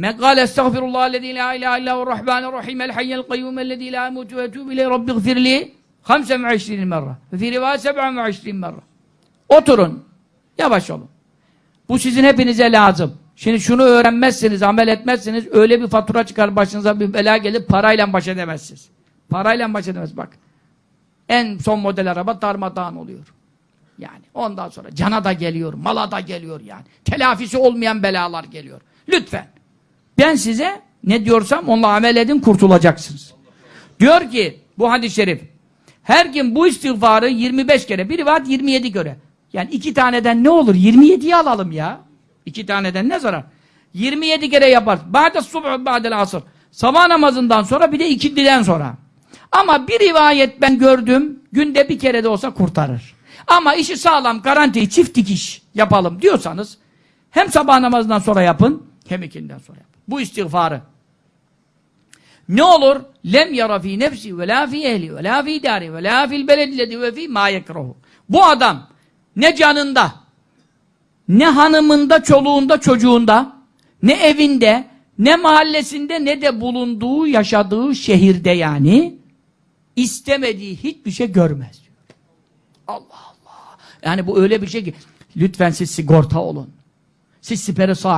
Men kâle estağfirullah lezî la ilahe illâ ve rahmanirrahim el hayyel kayyum ellezî la emutu ve etûbü ileyh rabbi gfirli 25 merre ve fî rivâye 27 merre Oturun. Yavaş olun. Bu sizin hepinize lazım. Şimdi şunu öğrenmezseniz, amel etmezseniz öyle bir fatura çıkar başınıza bir bela gelir parayla baş edemezsiniz. Parayla baş edemez bak. En son model araba darmadağın oluyor. Yani ondan sonra cana da geliyor, mala da geliyor yani. Telafisi olmayan belalar geliyor. Lütfen. Ben size ne diyorsam onunla amel edin kurtulacaksınız. Diyor ki bu hadis-i şerif her kim bu istiğfarı 25 kere, bir rivayet 27 kere. Yani iki taneden ne olur? 27'yi alalım ya. İki taneden ne zarar? 27 kere yapar. Ba'de subh, ba'del asr. Sabah namazından sonra bir de ikindiden sonra. Ama bir rivayet ben gördüm, günde bir kere de olsa kurtarır. Ama işi sağlam, garanti, çift dikiş yapalım diyorsanız hem sabah namazından sonra yapın, hem ikinden sonra yapın. Bu istiğfarı. Ne olur? Lem yara fi nefsi ve la fi ehli ve la fi dari ve la fil beledilledi ve fi ma yekrahu. Bu adam ne canında, ne hanımında, çoluğunda, çocuğunda, ne evinde, ne mahallesinde, ne de bulunduğu, yaşadığı şehirde yani istemediği hiçbir şey görmez. Allah Allah. Yani bu öyle bir şey ki lütfen siz sigorta olun. Siz siperi sağ